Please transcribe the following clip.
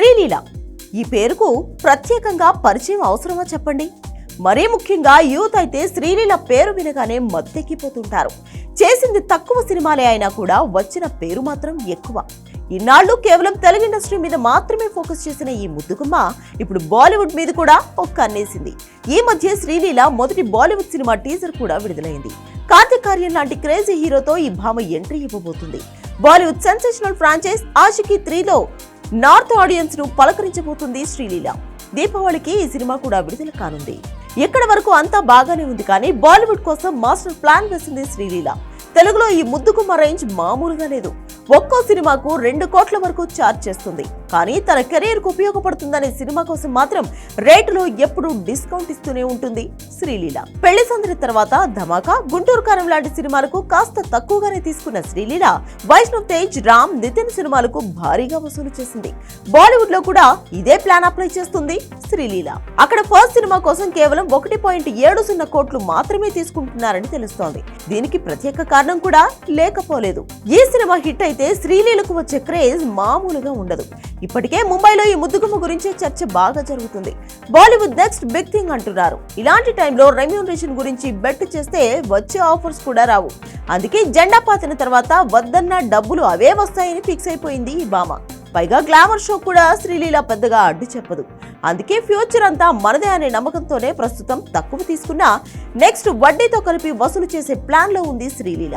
శ్రీలీల. ఈ పేరుకు ప్రత్యేకంగా పరిచయం అవసరమా చెప్పండి? మరీ ముఖ్యంగా యూత్ అయితే శ్రీలీల పేరు వినగానే మత్తెక్కిపోతుంటారు. చేసింది తక్కువ సినిమాలే అయినా కూడా వచ్చిన పేరు మాత్రం ఎక్కువ. ఇన్నాళ్ళు కేవలం తెలుగు ఇండస్ట్రీ మీద మాత్రమే ఫోకస్ చేసిన ఈ ముద్దుగుమ్మ ఇప్పుడు బాలీవుడ్ మీద కూడా ఒక్క అన్నేసింది. ఈ మధ్య శ్రీలీల మొదటి బాలీవుడ్ సినిమా టీజర్ కూడా విడుదలైంది. కార్తిక్ కార్యం లాంటి క్రేజీ హీరోతో ఈ భామ ఎంట్రీ ఇవ్వబోతుంది. బాలీవుడ్ సెన్సేషనల్ ఫ్రాంచైజ్ ఆషికి త్రీలో నార్త్ ఆడియన్స్ను పలకరించబోతుంది శ్రీలీల. దీపావళికి ఈ సినిమా కూడా విడుదల కానుంది. ఎక్కడ వరకు అంతా బాగానే ఉంది కానీ బాలీవుడ్ కోసం మాస్టర్ ప్లాన్ వేసింది శ్రీలీల. తెలుగులో ఈ ముద్దుకుమ్మ రేంజ్ మామూలుగా లేదు. ఒక్కో సినిమాకు రెండు కోట్ల వరకు ఛార్జ్ చేస్తుంది. కానీ తన కెరీర్కు ఉపయోగపడుతుందనే సినిమా కోసం మాత్రం రేటులో ఎప్పుడూ డిస్కౌంట్ ఇస్తూనే ఉంటుంది శ్రీలీల. పెళ్ళి సందడి తర్వాత ధమాకా గుంటూరు కారం లాంటి సినిమాలకు కాస్త తక్కువగానే తీసుకున్న శ్రీలీల వైష్ణవ్ తేజ్ రామ్ నితిన్ సినిమాలకు భారీగా వసూలు చేసింది. బాలీవుడ్లో కూడా ఇదే ప్లాన్ అప్లై చేస్తుంది శ్రీలీల. అక్కడ ఫస్ట్ సినిమా కోసం కేవలం ఒకటి పాయింట్ ఏడు సున్నా కోట్లు మాత్రమే తీసుకుంటున్నారని తెలుస్తోంది. దీనికి ప్రత్యేక కారణం కూడా లేకపోలేదు. ఈ సినిమా హిట్ అయితే శ్రీలీలకు వచ్చే క్రేజ్ మామూలుగా ఉండదు. ఇప్పటికే ముంబైలో ఈ ముద్దుగుమ్మ గురించే చర్చ బాగా జరుగుతుంది. బాలీవుడ్ నెక్స్ట్ బిగ్ థింగ్ అంటున్నారు. ఇలాంటి టైంలో రెమ్యూనరేషన్ గురించి బెట్ చేస్తే వచ్చే ఆఫర్స్ కూడా రావు. అందుకే జెండా పాతిన తర్వాత వద్దన్న డబ్బులు అవే వస్తాయని ఫిక్స్ అయిపోయింది ఈ భామ. పైగా గ్లామర్ షో కూడా శ్రీలీల పెద్దగా అడ్డు చెప్పదు. అందుకే ఫ్యూచర్ అంతా మనదే అనే నమ్మకంతోనే ప్రస్తుతం తక్కువ తీసుకున్నా నెక్స్ట్ వడ్డీతో కలిపి వసూలు చేసే ప్లాన్లో ఉంది శ్రీలీల.